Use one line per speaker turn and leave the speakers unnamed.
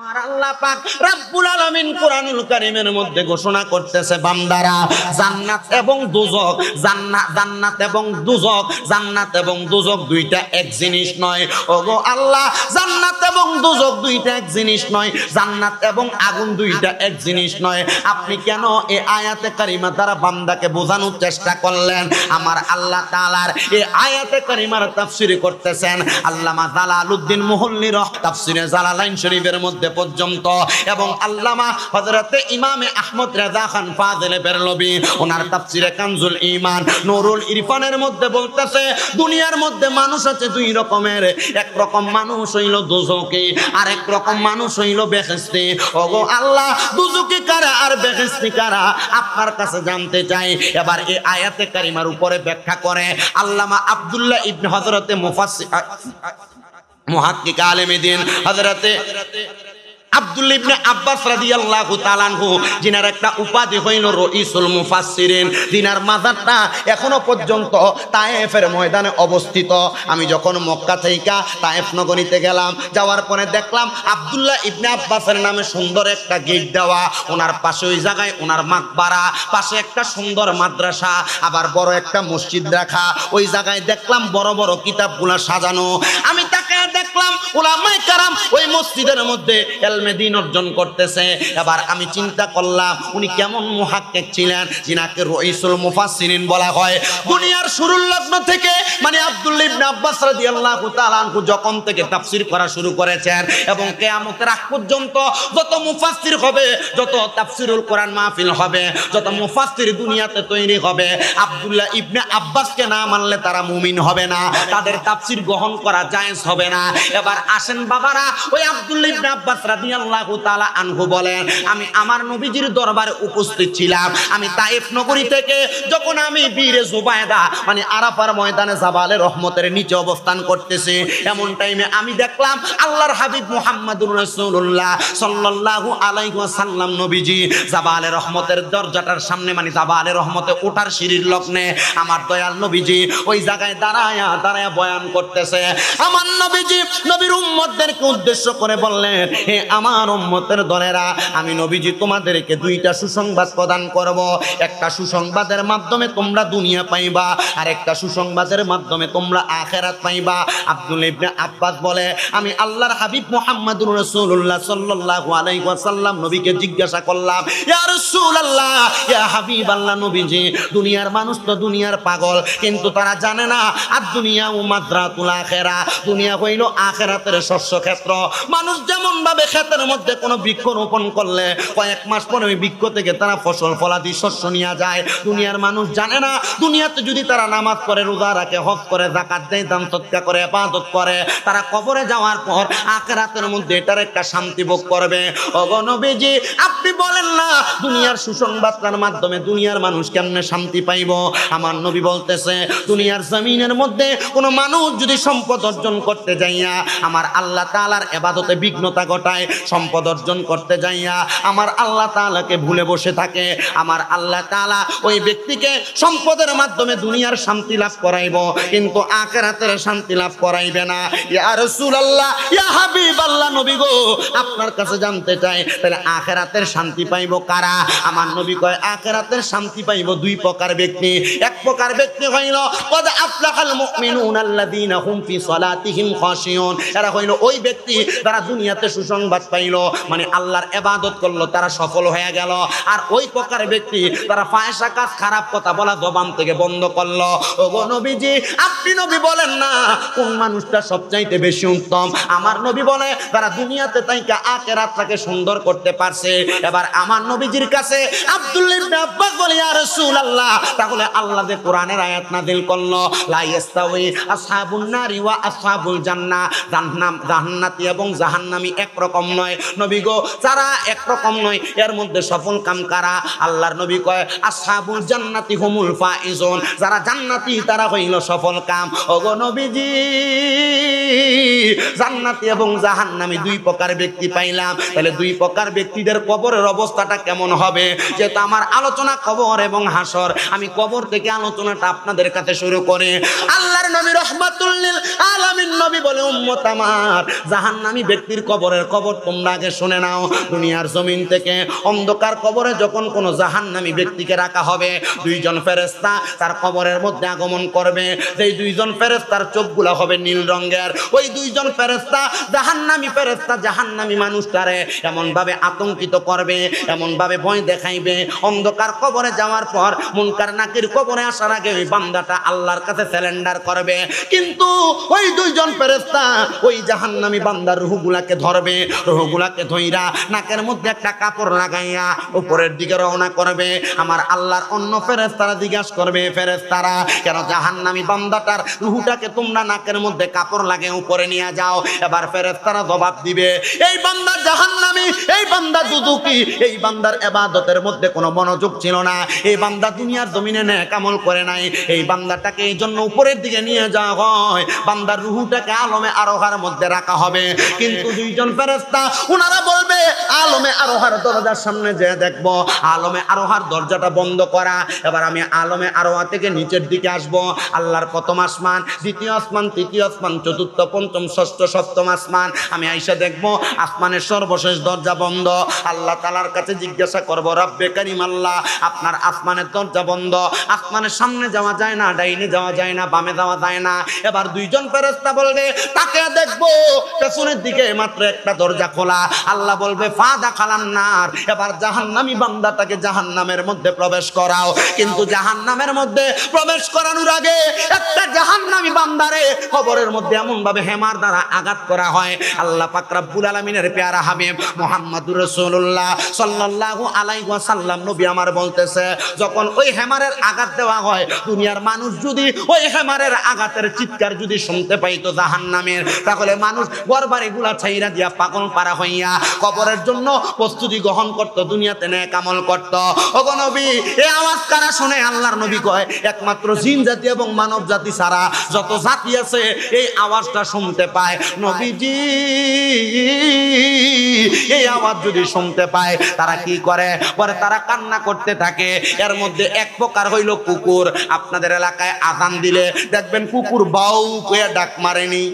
আল্লাহ আল্লাহ আপনি কেন এই আয়াতে কারিমা দ্বারা বান্দাকে বোঝানোর চেষ্টা করলেন? আমার আল্লাহ তাআলার এই আয়াতে কারিমার তাফসীর করতেছেন। আল্লামা জালালউদ্দিন মুহল্লির তাফসীরে জালালাইন শরীফের মধ্যে পর্যন্ত এবং আল্লামা হযরতে ইমামে আহমদ রেজা খান ফাজিলে বেরলবি ওনার তাফসীরে কানজুল ঈমান নুরুল ইরফানের মধ্যে বলতেছে দুনিয়ার মধ্যে মানুষ আছে দুই রকমের এক রকম মানুষ হইল দুজকি আর এক রকম মানুষ হইল বেহেশতি ওগো আল্লাহ দুজকি কারা আর বেহেশতি কারা আপনার কাছে জানতে চাই এবার এই আয়াতে কারিমার উপরে ব্যাখ্যা করে আল্লামা আব্দুল্লাহ ইবনে হযরতে মুফাসসির মুহাক্কিক আলেম দিন হযরতে আব্দুল ইবনে আব্বাস রাদিয়াল্লাহু তাআলা আনহু, যিনার একটা উপাধি হইল রইসুল মুফাসসিরিন। যিনার মাজারটা এখনও পর্যন্ত তায়েফের ময়দানে অবস্থিত। আমি যখন মক্কা থেকে তায়েফ নগরীতে গেলাম, যাওয়ার পরে দেখলাম আব্দুল্লাহ ইবনে আব্বাসের নামে সুন্দর একটা গেট দেওয়া। ওনার পাশে ওই জায়গায় ওনার মাকবারা, পাশে একটা সুন্দর মাদ্রাসা, আবার বড় একটা মসজিদ রাখা। ওই জায়গায় দেখলাম বড় বড় কিতাবগুলা সাজানো। আমি দেখলাম ওলামাই কারাম ওই মসজিদের মধ্যে এলমে দিন অর্জন করতেছে। এবার আমি চিন্তা করলাম, উনি কেমন মুহাক্কিক ছিলেন? যিনাকে রইসুল মুফাসসিরিন বলা হয়। দুনিয়ার শুরুর লগ্ন থেকে মানে আব্দুল্লাহ ইবনে আব্বাস রাদিয়াল্লাহু তাআলা আনহু যখন থেকে তাফসীর করা শুরু করেছেন এবং কিয়ামতের আগ পর্যন্ত যত মুফাসসির হবে, যত তাফসীরুল কোরআন মাহফিল হবে, যত মুফাসসির দুনিয়াতে তৈরি হবে, আব্দুল্লাহ ইবনে আব্বাসকে না মানলে তারা মুমিন হবে না। তাদের তাফসীর গ্রহণ করা জায়েজ হবে না। এবার আসেন বাবারা, ওই আব্দুল্লাহ ইবনে আব্বাস রাদিয়াল্লাহু তাআলা আনহু বলেন, আমি আমার নবীজির দরবারে উপস্থিত ছিলাম। আমি তায়েফ নগরী থেকে যখন আমি বীরে জুবায়দা মানে আরাফার ময়দানে জাবালে রহমতের নিচে অবস্থান করতেছি, এমন টাইমে আমি দেখলাম আল্লাহর হাবিব মুহাম্মাদুর রাসূলুল্লাহ সাল্লাল্লাহু আলাইহি ওয়াসাল্লাম নবীজি জাবালে রহমতের দরজাটার সামনে মানে জাবালে রহমতে ওঠার সিঁড়ির লগ্নে আমার দয়াল নবীজি ওই জায়গায় দাঁড়ায়া দাঁড়ায়া বয়ান করতেছে, আমার নবীজি নবীর উম্মতদেরকে উদ্দেশ্য করে বললেন, হে আমার উম্মতের দলেরা, আমি নবীজি তোমাদেরকে দুইটা সুসংবাদ প্রদান করব। একটা সুসংবাদের মাধ্যমে তোমরা দুনিয়া পাইবা, আর একটা সুসংবাদের মাধ্যমে তোমরা আখেরাত পাইবা। আব্দুল ইবনে আব্বাস বলে, আমি আল্লাহর হাবিব মুহাম্মাদুর রাসূলুল্লাহ সাল্লাল্লাহু আলাইহি ওয়াসাল্লাম নবীকে জিজ্ঞাসা করলাম, ইয়া রাসূলুল্লাহ, ইয়া হাবিবাল্লাহ নবীজি, দুনিয়ার মানুষ তো দুনিয়ার পাগল, কিন্তু তারা জানে না আর দুনিয়া ও মাদ্রাতুল আখেরা, দুনিয়া হইল আখেরাতের শস্য ক্ষেত্র। মানুষ যেমন ভাবে ক্ষেতের মধ্যে কোনো বৃক্ষ রোপণ করলে, কয়েক মাস পরে ওই বৃক্ষ থেকে তারা ফসল, ফলাদি, শস্য নিয়ে যায়। দুনিয়ার মানুষ জানে না, দুনিয়াতে যদি তারা নামাজ করে রোজা রাখে, হজ করে জাকাত দেয়, দান সৎকা করে, ইবাদত করে, তারা কবরে যাওয়ার পর আখেরাতের মধ্যে এটার একটা শান্তি ভোগ করবে। অগণবীজি আপনি বলেন না, দুনিয়ার সুসংবাদটার মাধ্যমে দুনিয়ার মানুষ কেমনে শান্তি পাইব? আমার নবী বলতেছে, দুনিয়ার জমিনের মধ্যে কোনো মানুষ যদি সম্পদ অর্জন করতে যাইয়া আমার আল্লাহ তালার এবাদতে বিঘ্নতা ঘটায়, সম্পদ অর্জন করতে যাইয়া, আমার আল্লাহ তালাকে ভুলে বসে থাকে। আমার আল্লাহ তালা ওই ব্যক্তিকে সম্পদের মাধ্যমে দুনিয়ার শান্তি লাভ করাইব, কিন্তু আখেরাতের শান্তি লাভ করাইবে না। ইয়া রাসূলুল্লাহ, ইয়া নবী গো? আপনার কাছে জানতে চাই, তাহলে আখেরাতের শান্তি পাইব কারা? আমার নবী কয়, আখেরাতের শান্তি পাইব দুই প্রকার ব্যক্তি। এক প্রকার ব্যক্তি হইল, কদ আফলাহাল মুমিনুন আল্লাযীনা হুম ফি সালাতিহিম খাশিয়ুন এরা হইল ওই ব্যক্তি যারা দুনিয়াতে সুসংবাদ পাইল মানে আল্লাহর ইবাদত করল, তারা সফল হয়ে গেল। আর ওই প্রকার ব্যক্তি তারা ফায়সা কাজ, খারাপ কথা বলা জবান থেকে বন্ধ করল। ও গো নবীজি, আপনি নবী বলেন না, কোন মানুষটা সবচাইতে বেশি উত্তম? আমার নবী বলে তারা দুনিয়াতে তাইকে আখেরাতটাকে সুন্দর করতে পারছে। এবার আমার নবীজির কাছে আব্দুল্লাহ ইবনে আব্বাস বলে, ইয়া রাসূলুল্লাহ তাহলে আল্লাহ যে কোরআনের আয়াত নাযিল করল আসহাবুন নারি ওয়া আসহাবুল জান্নাহ জাহান্নাম, জাহান্নাতি এবং এক রকম নয়। নবী গো, যারা এক রকম নয়, এর মধ্যে সফল কাম কারা? আল্লাহর নবী কয়, আসহাবুল জান্নাতি হুমুল ফাইজুন যারা জান্নাতি, তারা হইল সফল কাম। ওগো নবীজি, জান্নাতি এবং জাহান্নামী দুই প্রকার ব্যক্তি পাইলাম। তাহলে দুই প্রকার ব্যক্তিদের কবরের অবস্থাটা কেমন হবে? যেহেতু আমার আলোচনা কবর এবং হাসর। আমি কবর থেকে আলোচনাটা আপনাদের কাছে শুরু করে। আল্লাহর নবী রহমাতুল্লিল আলামিন নবী বলে, উম্মত আমার, জাহান্নামী ব্যক্তির কবরের কবর তোমরা আগে শুনে নাও। দুনিয়ার জমিন থেকে অন্ধকার কবরে যখন কোনো জাহান্নামী ব্যক্তিকে রাখা হবে, দুইজন ফেরেস্তা তার কবরের মধ্যে আগমন করবে। যেই দুইজন ফেরেস্তার চোখগুলো হবে নীল রঙের, ওই দুইজন ফেরেস্তা জাহান্নামী ফেরেস্তা জাহান্নামী মানুষটারে এমন ভাবে আতঙ্কিত করবে এমন ভাবে ভয় দেখাইবে। অন্ধকার কবরে যাওয়ার পর মুনকার নাকির কবরে আসার আগে ওই বান্দাটা আল্লাহর কাছে স্যালেন্ডার করবে। কিন্তু ওই দুইজন ফেরেস্তা ওই জাহান্নামী বান্দার রুহগুলাকে ধরবে, রুহগুলাকে ধইরা নাকের মধ্যে একটা কাপড় লাগাইয়া উপরের দিকে রওনা করবে। আমার আল্লাহর অন্য ফেরেস্তারা জিজ্ঞাসা করবে ফেরেস্তারা কেন জাহান্নামী বান্দাটার রুহুটাকে তোমরা নাকের মধ্যে কাপড় লাগে উপরে নিয়ে যাও? এবার ফেরেস্তারা জবাব দিবে। এই বান্দা জাহান্নামী, এই বান্দা দুদুকি, এই বান্দার এবাদতের মধ্যে কোনো মনোযোগ ছিল না। এই বান্দা দুনিয়ার জমিনে ন্যায় কামল করে নাই। এই বান্দাটাকে এই জন্য উপরের দিকে নিয়ে যাওয়া হয়। বান্দার রুহুটাকে আলমে আরোহার মধ্যে রাখা হবে। কিন্তু দুইজন ফেরেস্তা ওনারা বলবে, আলমে আরোহার দরজার সামনে যে দেখব। আলমে আরোহার দরজাটা বন্ধ করা। এবার আমি আলমে আরোহা থেকে নিচের দিকে আসব। আল্লাহর প্রথম আসমান, দ্বিতীয় আসমান, তৃতীয় আসমান, চতুর্থ, পঞ্চম, ষষ্ঠ, সপ্তম আসমান। আমি আইসা দেখব, আসমানের সর্বশেষ দরজা বন্ধ। আল্লাহ তালার কাছে জিজ্ঞাসা করব, রব্বে কারিম আল্লাহ, আপনার আসমানের দরজা বন্ধ। আসমানের সামনে যাওয়া যায় না, ডাইনে যাওয়া যায় না, বামে যাওয়া যায় না। এবার দুইজন ফেরেস্তা বলবে, তাকে দেখব। পেছনের দিকে মাত্র একটা দরজা খোলা। আল্লাহ বলবে, ফাদা খালান নার। এবার জাহান্নামী বান্দাটাকে জাহান্নামের মধ্যে প্রবেশ করাও। কিন্তু জাহান্নামের মধ্যে প্রবেশ করানোর আগে একটা জাহান্নামী বান্দারে খবরের মধ্যে এমন ভাবে হেমার দ্বারা আঘাত করা হয়। আল্লাহ পাক আলামিনের পেয়ারা হাবিব রাসূলুল্লাহ সাল্লাল্লাহু আলাইহি ওয়াসাল্লাম নবী আমার বলতেছে, যখন ওই হেমারের আঘাত দেওয়া হয়, দুনিয়ার মানুষ যদি ওই হেমারের আঘাতের চিৎকার যদি শুনতে পাইতো জাহান্নামের, তাহলে মানুষ ছাইরা দিয়া পাগল পারা হইয়া কবরের জন্য প্রস্তুতি গ্রহণ করত, দুনিয়াতে নে কামল করত। ওগো নবী আওয়াজ কারা শুনে? আল্লাহর নবী কয়, একমাত্র জিন জাতি এবং মানব জাতি ছাড়া যত জাতি আছে, এই আওয়াজটা শুনতে পায়। নবীজি এই আওয়াজ যদি শুনতে পায়, তারা কি করে? পরে তারা কান্না করতে থাকে। এর মধ্যে এক প্রকার হইল কুকুর। আপনাদের এলাকায় আজান দিলে দেখবেন কুকুর বাউ কয়ে ডাক মারেনি।